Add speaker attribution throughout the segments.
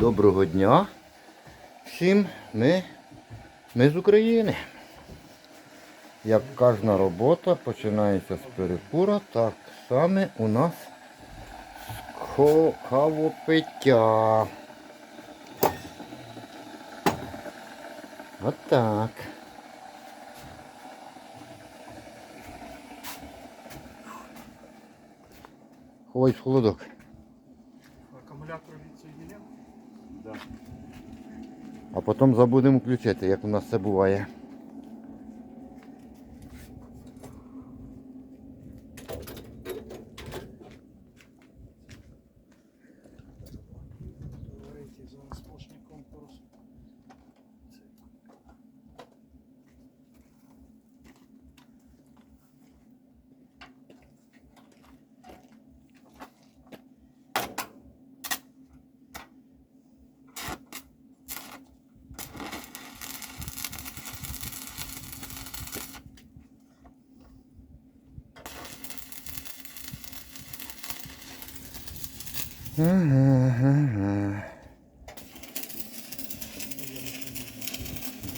Speaker 1: Доброго дня всім. Ми, ми з України. Як кожна робота починається з перекура, так саме у нас з кавопиття. Отак. Ховай в холодок.
Speaker 2: Акумулятор відсоєдіняв? Да.
Speaker 1: А потім забудемо включити, як у нас це буває.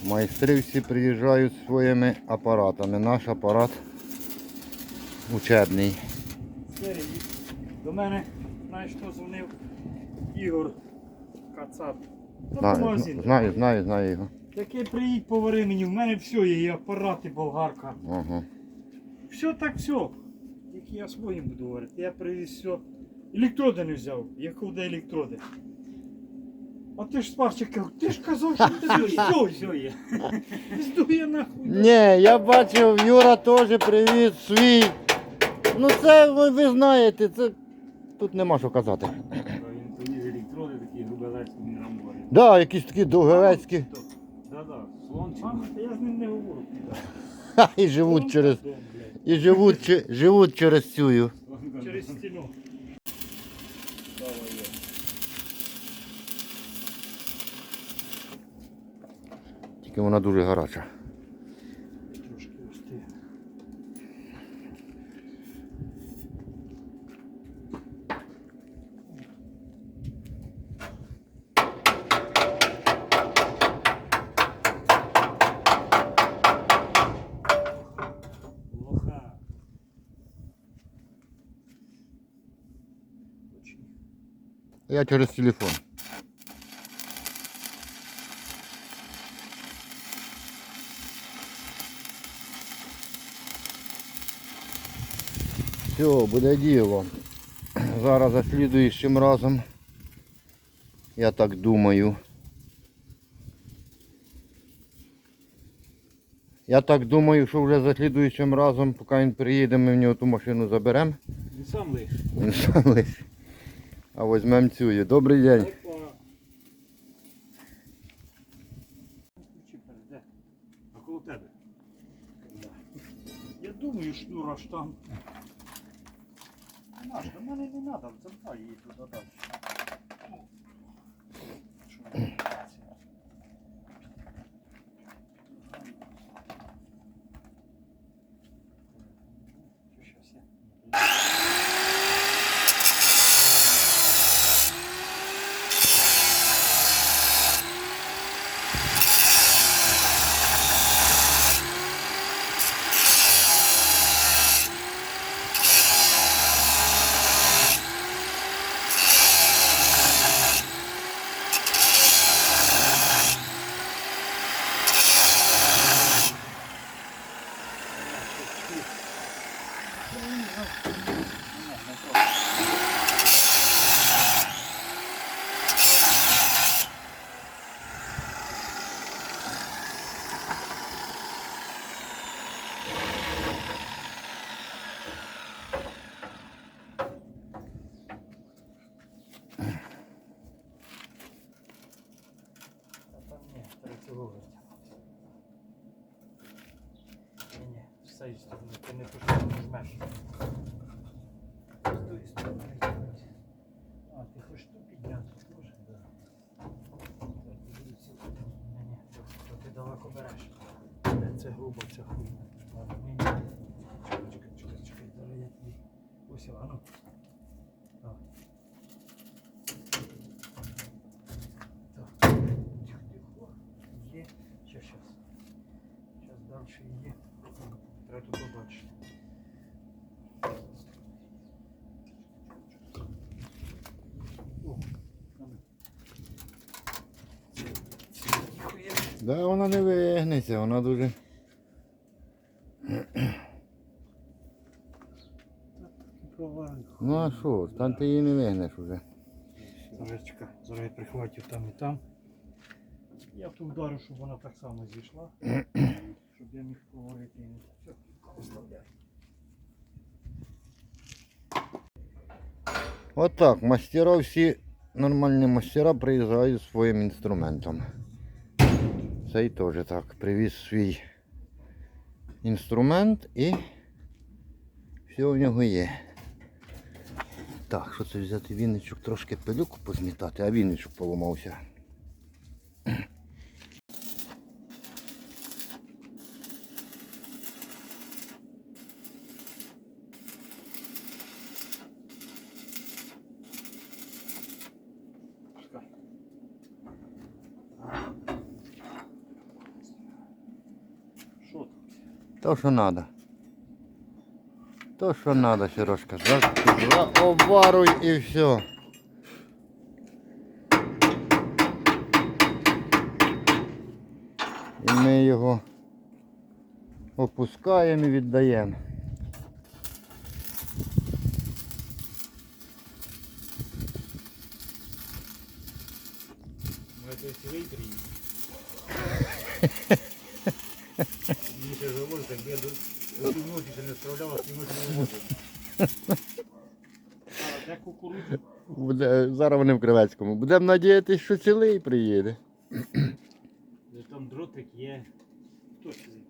Speaker 1: Майстри всі приїжджають своїми апаратами. Наш апарат учебний.
Speaker 2: До мене, знаєш, хто дзвонив? Ігор Кацап. Ну,
Speaker 1: Знаю, знаю, знаю, знаю його.
Speaker 2: Таке приїдь, повари мені, в мене все є, і апарат, і болгарка.
Speaker 1: Ага.
Speaker 2: Все так все. Тільки я своїм буду говорити. Я привіз все. Електроди не взяв. Я куди електроди. А ти ж спарчик ти ж казав, що ти все, все є. Здує нахуй.
Speaker 1: Ні, я бачив, Юра теж привіз свій. Ну це ви, ви знаєте, це тут нема що казати.
Speaker 2: Він привіз електроди такі грубелецькі мінрамбори.
Speaker 1: Да, якісь такі довгевецькі.
Speaker 2: Да-да, слончик. Мама, та я з ним не говорю.
Speaker 1: Ха, І живуть через. І живуть, живуть через цю.
Speaker 2: Через стіну. Давай я.
Speaker 1: Тільки вона дуже гаряча.
Speaker 2: Трошки. Очень.
Speaker 1: Я через телефон. Все, буде діло. Зараз за слідуючим разом. Я так думаю. Я так думаю, що вже за слідуючим разом, поки він приїде, ми в нього ту машину заберемо.
Speaker 2: Він сам лиш.
Speaker 1: Він сам лиш. А візьмемо цю. Добрий день.
Speaker 2: А коло тебе? Я думаю, шнур аж там. Наш, до мене не треба, замка її туди. груба ця хуйня. Ладно, ні, ні. Чекай, чекай, чекай, чекай, зараз я тобі. Ось, щас. Щас далі є. Треба.
Speaker 1: Да, вона не вигнеться, вона дуже... а що там ти її не вигнеш уже.
Speaker 2: Зоречка, зараз я прихватив там і там. Я тут вдарю, щоб вона так само зійшла. щоб я міг поговорити. Все, оставляю.
Speaker 1: Отак, мастера всі нормальні мастера приїжджають своїм інструментом. Цей теж так. Привіз свій інструмент і все в нього є. Так, що це взяти вінничок, трошки пилюку позмітати, а вінничок поламався. То, що треба. То, що треба, Сережка. Обваруй і все. І ми його опускаємо і віддаємо.
Speaker 2: Ну, это если вейпер Мені ще говорить, якби я до до півночі ще не справлялася, півночі не можу. А, де кукурудза?
Speaker 1: Буде, зараз вони в Кривецькому. Будемо надіятися, що цілий приїде.
Speaker 2: Де Там дротик є. Хто це приїде?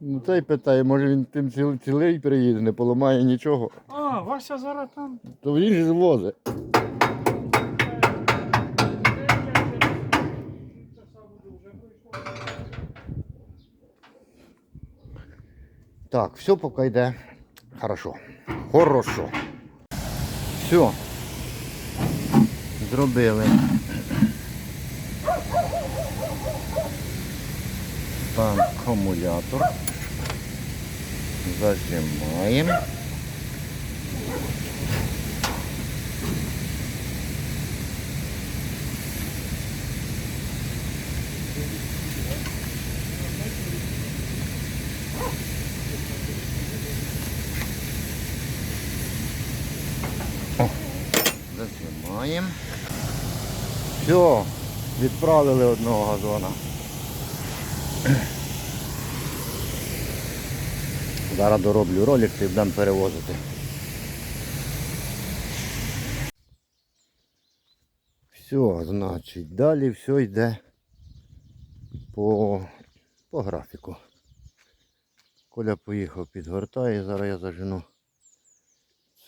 Speaker 1: Ну цей питає, може він тим ціл- цілий приїде, не поламає нічого.
Speaker 2: А, Вася зараз там.
Speaker 1: То він ж звозить. Так, все поки йде. Хорошо. Хорошо. Все. Зробили. Там акумулятор. Зажимаємо. О, Зажимаємо. Все, відправили одного газона. Зараз дороблю ролик і будемо перевозити. Все, значить, далі все йде по, по графіку. Коля поїхав підгортає, зараз я зажену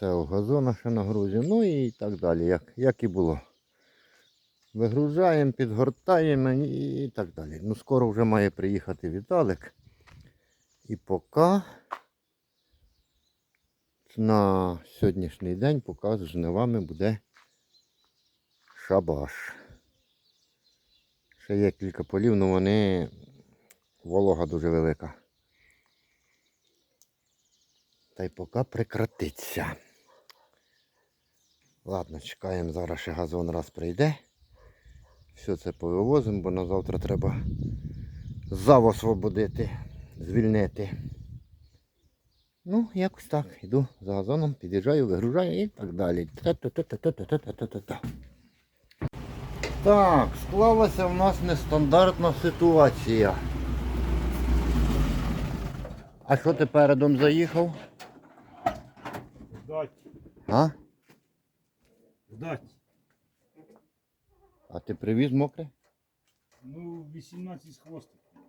Speaker 1: це у газона ще нагрузимо, ну і так далі, як, як і було. Вигружаємо, підгортаємо і, так далі. Ну скоро вже має приїхати Віталик. І поки на сьогоднішній день поки з жнивами буде шабаш. Ще є кілька полів, але вони волога дуже велика. Та й поки прекратиться. Ладно, чекаємо, зараз ще газон раз прийде. Все це повивозимо, бо на завтра треба зав освободити, звільнити. Ну, якось так. Йду за газоном, під'їжджаю, вигружаю і так далі. Так, склалася в нас нестандартна ситуація. А що ти передом заїхав?
Speaker 2: Ждать.
Speaker 1: А?
Speaker 2: Ждать.
Speaker 1: А ти привіз мокре?
Speaker 2: Ну, 18 з хвостиком.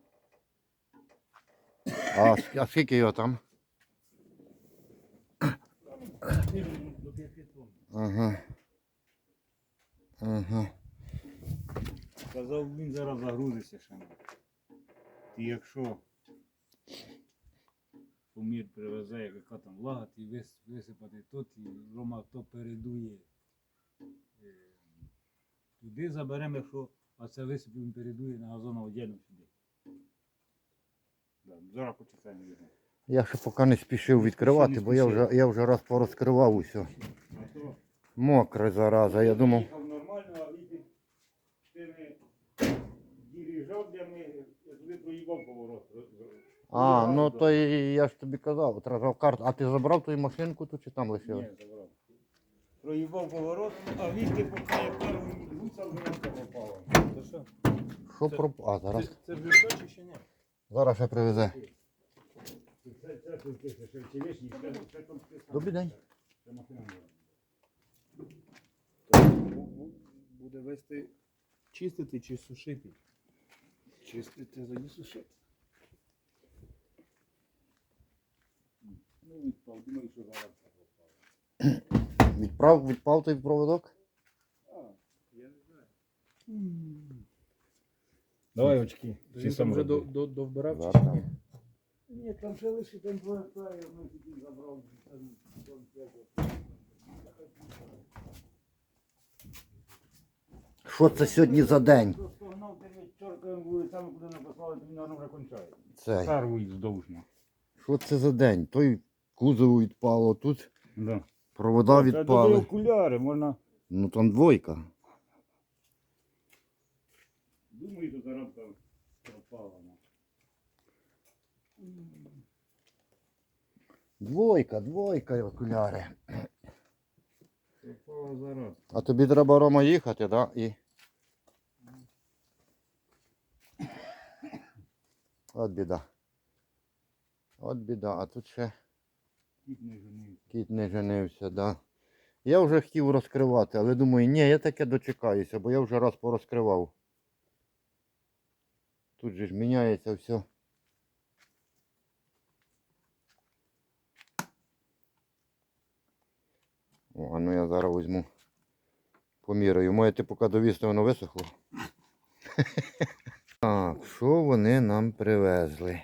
Speaker 1: А, а скільки його там?
Speaker 2: До 5 тонн.
Speaker 1: Ага. Ага.
Speaker 2: Казав, він зараз загрузиться ще. І якщо помір привезе, яка там влага, і вис, висипати тут, і Рома то передує. е, Туди заберемо, якщо, а це передує на газону одягнемо сюди. Да, зараз почекаємо його.
Speaker 1: Я ще поки не спішив відкривати, бо я вже, я вже раз порозкривав усе. Мокре зараза, я думав.
Speaker 2: їхав нормально, а він тими дирижаблями
Speaker 3: проїбав поворот.
Speaker 1: А, ну то і я ж тобі казав, треба в карту. А ти забрав твою машинку тут чи там лишив?
Speaker 3: Ні, забрав. Проїбав поворот, а вітки поки я перший гуця виявка попала. Та що?
Speaker 1: Що
Speaker 3: Це-
Speaker 1: про. А, зараз.
Speaker 3: Це, це вже точно чи ні?
Speaker 1: Зараз ще привезе.
Speaker 3: Це, це пише, що черешні, це, це там писано.
Speaker 1: Добрий день.
Speaker 3: Це машина була.
Speaker 2: Буде вести чистити чи сушити? Чистити, тоді сушити.
Speaker 3: Ну, відпав, думаю, що зараз це попало.
Speaker 1: Відправ, відпав той проводок?
Speaker 3: А, я не знаю. Давай очки.
Speaker 2: Він там вже до, до, довбирав чи
Speaker 1: Зараз.
Speaker 2: ні?
Speaker 3: Ні, там ще лише там повертає, ми тоді забрав. Там, п'ять.
Speaker 1: Що це сьогодні за день?
Speaker 3: Просто гнав ти чорка вулицями, куди не послали, то він наверно, вже кончає.
Speaker 1: Цей.
Speaker 3: Старвують здовжно.
Speaker 1: Що це за день? Той кузову відпало, тут
Speaker 3: Да.
Speaker 1: Провода
Speaker 3: Це
Speaker 1: відпали.
Speaker 3: окуляри, можна.
Speaker 1: Ну там двойка.
Speaker 3: Думаю, що заробка пропала. ну.
Speaker 1: Двойка, двойка окуляри.
Speaker 3: Пропала заробка.
Speaker 1: А тобі треба Рома їхати, да? І... От біда. От біда, а тут ще
Speaker 3: Кіт не женився.
Speaker 1: кіт не женився, да. Я вже хотів розкривати, але думаю, ні, я таке дочекаюся, бо я вже раз порозкривав. Тут же ж міняється все. О, а ну я зараз візьму. Поміряю. Моє ти поки довісти, воно висохло. Так, що вони нам привезли?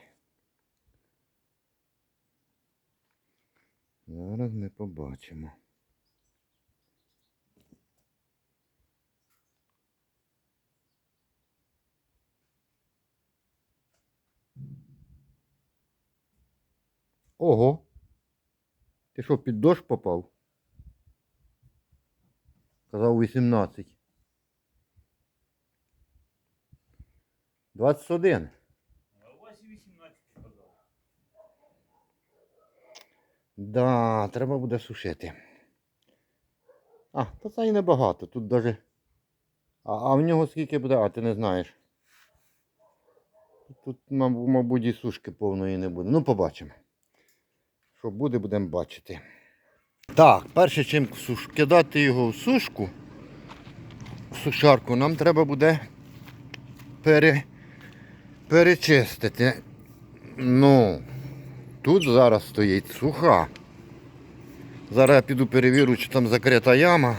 Speaker 1: Зараз ми побачимо. Ого. Ти що, під дощ попав? Казав 18. 21.
Speaker 3: А у вас і 18 сказав.
Speaker 1: Да, треба буде сушити. А, то це і небагато. Тут даже. А, а в нього скільки буде, а ти не знаєш. Тут, мабуть, і сушки повної не буде. Ну, побачимо. Що буде, будемо бачити. Так, перше, чим кидати його в сушку, в сушарку, нам треба буде пере... перечистити. Ну, тут зараз стоїть суха. Зараз я піду перевірю, чи там закрита яма.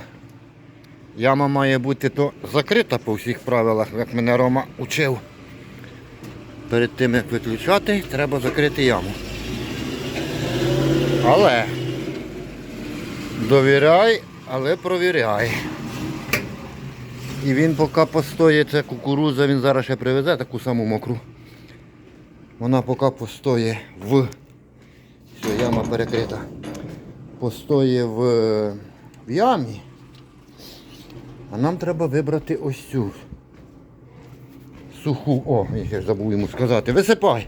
Speaker 1: Яма має бути то закрита по всіх правилах, як мене Рома учив. Перед тим як виключати, треба закрити яму. Але довіряй, але провіряй. І він поки постоїть, це кукуруза, він зараз ще привезе таку саму мокру. Вона поки постоїть в. Все, яма перекрита. Постоїть в, в ямі. А нам треба вибрати ось цю суху. О, я ще забув йому сказати. Висипай!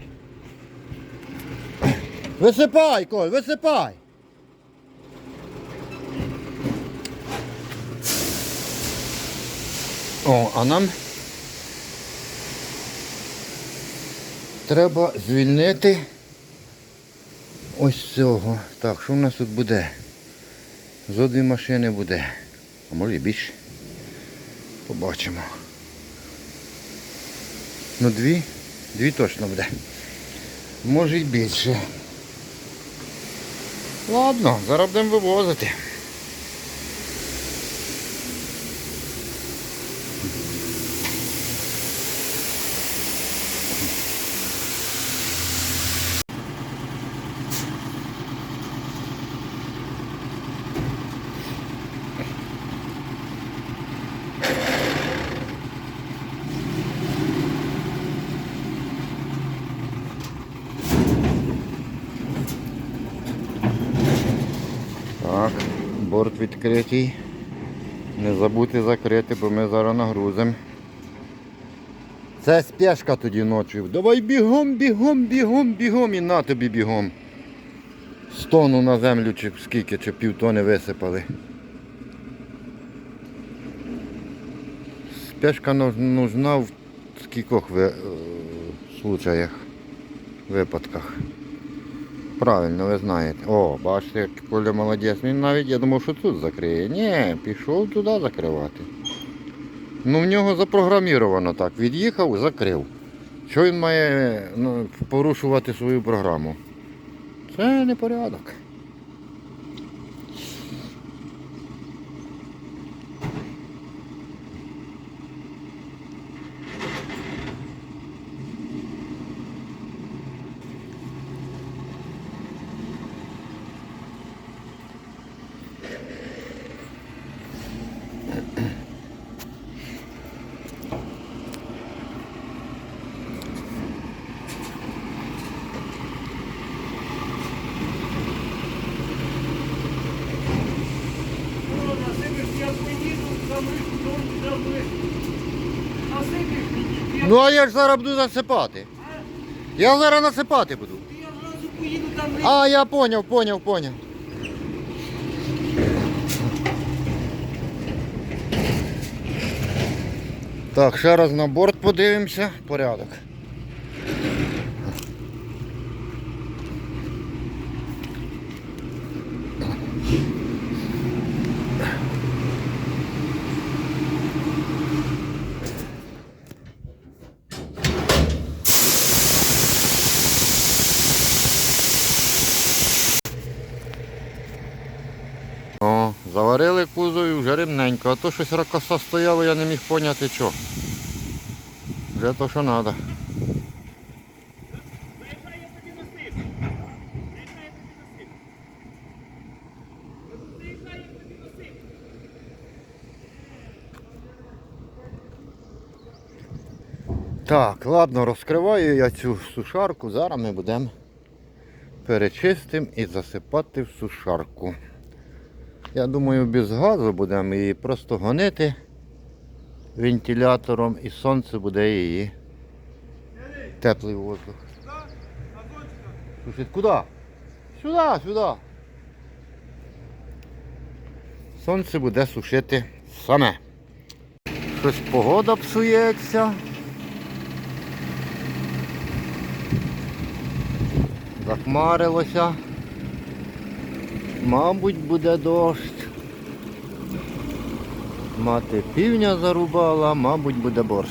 Speaker 1: Висипай, Коль, висипай! О, а нам треба звільнити ось цього. Так, що в нас тут буде? Зо дві машини буде. А може і більше. Побачимо. Ну дві, дві точно буде. Може й більше. Ладно, зараз будемо вивозити. Так, борт відкритий. Не забудьте закрити, бо ми зараз нагрузимо. Це спешка тоді ночі. Давай бігом, бігом, бігом, бігом і на тобі бігом. З тону на землю чи скільки, чи півтони висипали. Спешка нужна в скількох ви, е, случаях, випадках. Правильно, ви знаєте. О, бачите, Коля молодець. Він навіть, я думав, що тут закриє. Ні, пішов туди закривати. Ну в нього запрограміровано так. Від'їхав, закрив. Що він має ну, порушувати свою програму? Це не порядок.
Speaker 3: Ну, насипиш, я поїду, замиш, дом замиш. Насипиш мені,
Speaker 1: Ну а я ж зараз буду засипати. Я зараз насипати буду.
Speaker 3: я зразу поїду там.
Speaker 1: А, я поняв, поняв, поняв. Так, ще раз на борт подивимося. Порядок. О, заварили кузов і вже а то щось ракоса стояло, я не міг поняти що. Вже то, що треба. Так, ладно, розкриваю я цю сушарку. Зараз ми будемо перечистимо і засипати в сушарку. Я думаю, без газу будемо її просто гонити вентилятором і сонце буде її. Теплий воздух. Слушай, куди? Сюди, сюди. Сонце буде сушити саме. Щось погода псується. Захмарилося. Мабуть, буде дощ. Мати півня зарубала, мабуть, буде борщ.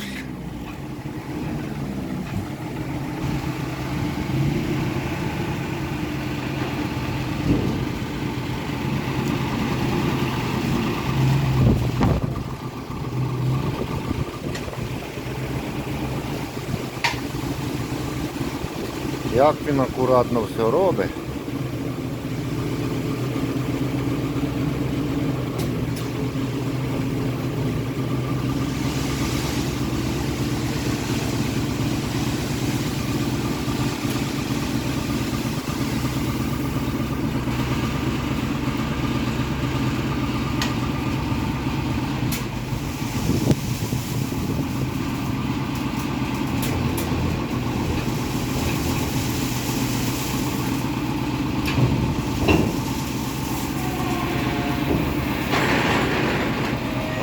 Speaker 1: Як він акуратно все робить.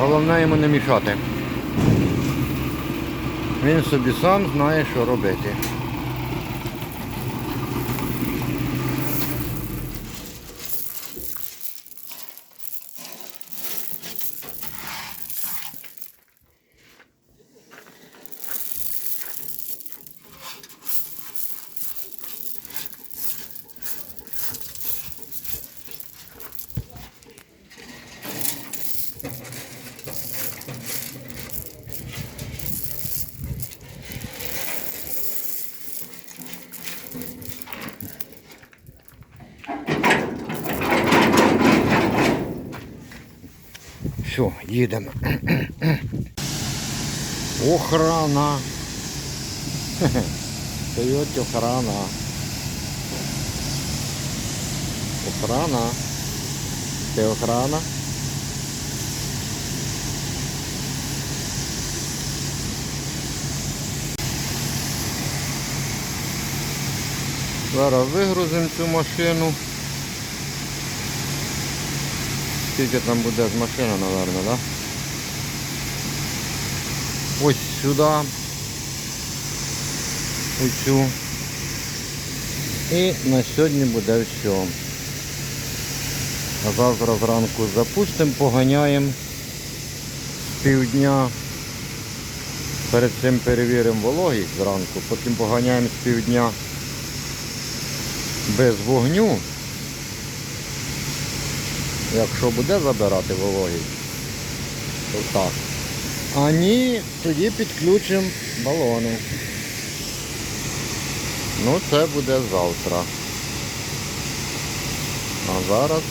Speaker 1: Головне йому не мішати. Він собі сам знає, що робити. їдемо. Охрана. Стоять охрана. Охрана. Це охрана. Зараз вигрузимо цю машину. Скільки там буде з машини, мабуть, да? Ось сюди. Оцю. І на сьогодні буде все. А завтра зранку запустимо, поганяємо з півдня. Перед цим перевіримо вологість зранку, потім поганяємо з півдня без вогню. Якщо буде забирати вологість, то так. А ні, тоді підключимо балони. Ну це буде завтра. А зараз.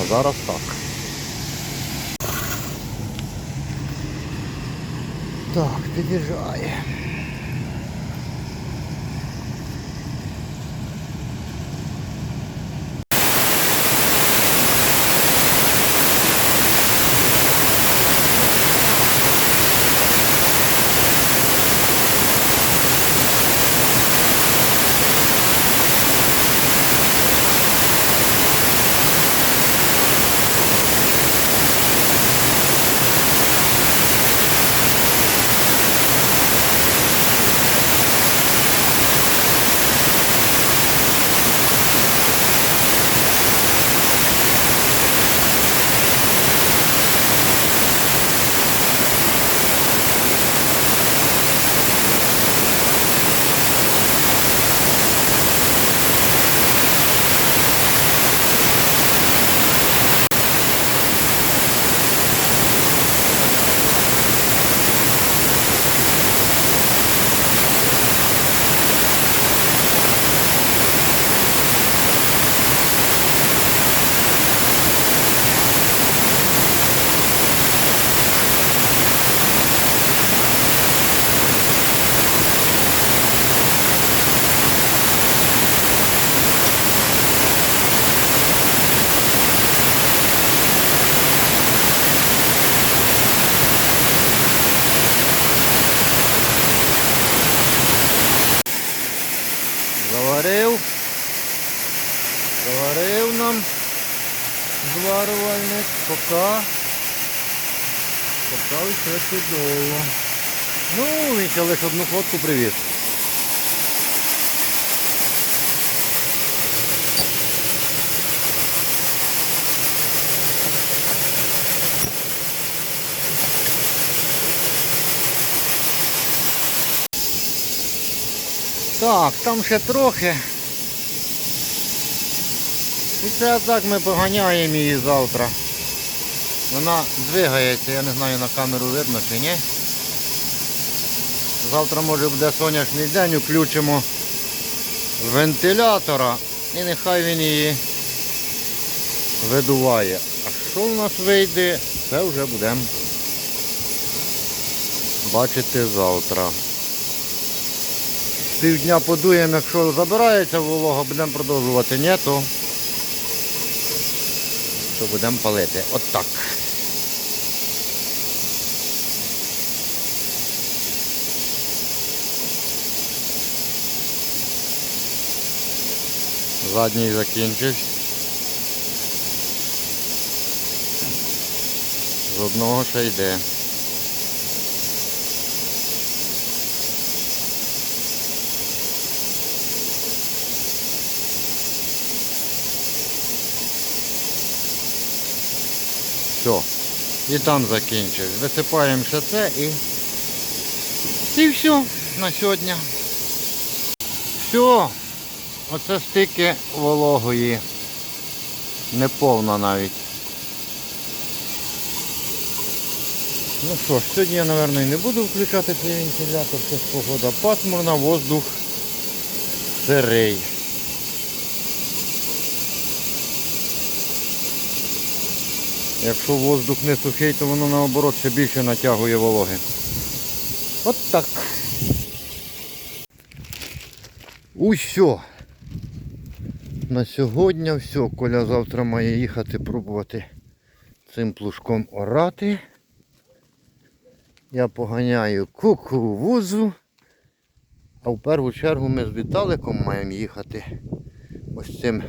Speaker 1: А зараз так. Так, під'їжджає. Все чудово. Ну, ще лише одну ходку привіз. Так, там ще трохи. І це так ми поганяємо її завтра. Вона двигається, я не знаю на камеру видно чи ні. Завтра може буде сонячний день, включимо вентилятора і нехай він її видуває. А що в нас вийде, це вже будемо бачити завтра. Півдня подуємо, якщо забирається волога, будемо продовжувати, ні, то, то будемо палити. От так. Задній закінчився. З одного ще йде. Все. І там закінчив. Висипаємо ще це і. І все на сьогодні. Все. Оце стільки вологої. Неповна навіть. Ну що ж, сьогодні я, мабуть, не буду включати цей вентилятор, це погода пасмурна, воздух сирий. Якщо воздух не сухий, то воно наоборот ще більше натягує вологи. От так. Усьо. На сьогодні все. Коля завтра має їхати пробувати цим плужком орати. Я поганяю кукурузу. А в першу чергу ми з Віталиком маємо їхати ось цим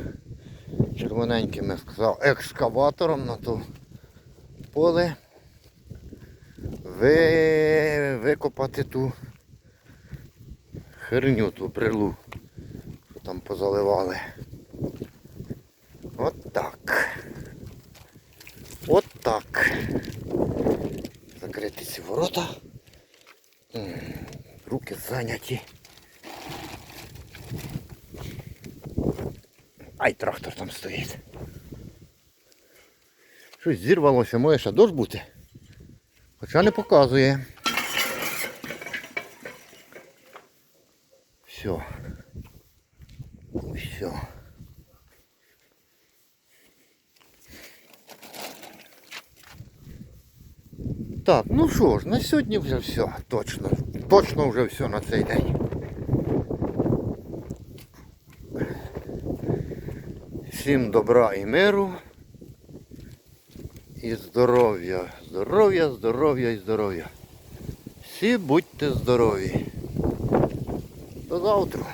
Speaker 1: червоненьким, я сказав, екскаватором на то поле. Ви... Викопати ту херню, ту брилу, що там позаливали. От так. От так. Закрити ці ворота. Руки зайняті. Ай, трактор там стоїть. Щось зірвалося, може ще дощ бути. Хоча не показує. Все. Так, ну що ж, на сьогодні вже все. Точно. Точно вже все на цей день. Всім добра і миру. І здоров'я. Здоров'я, здоров'я і здоров'я. Всі будьте здорові. До завтра.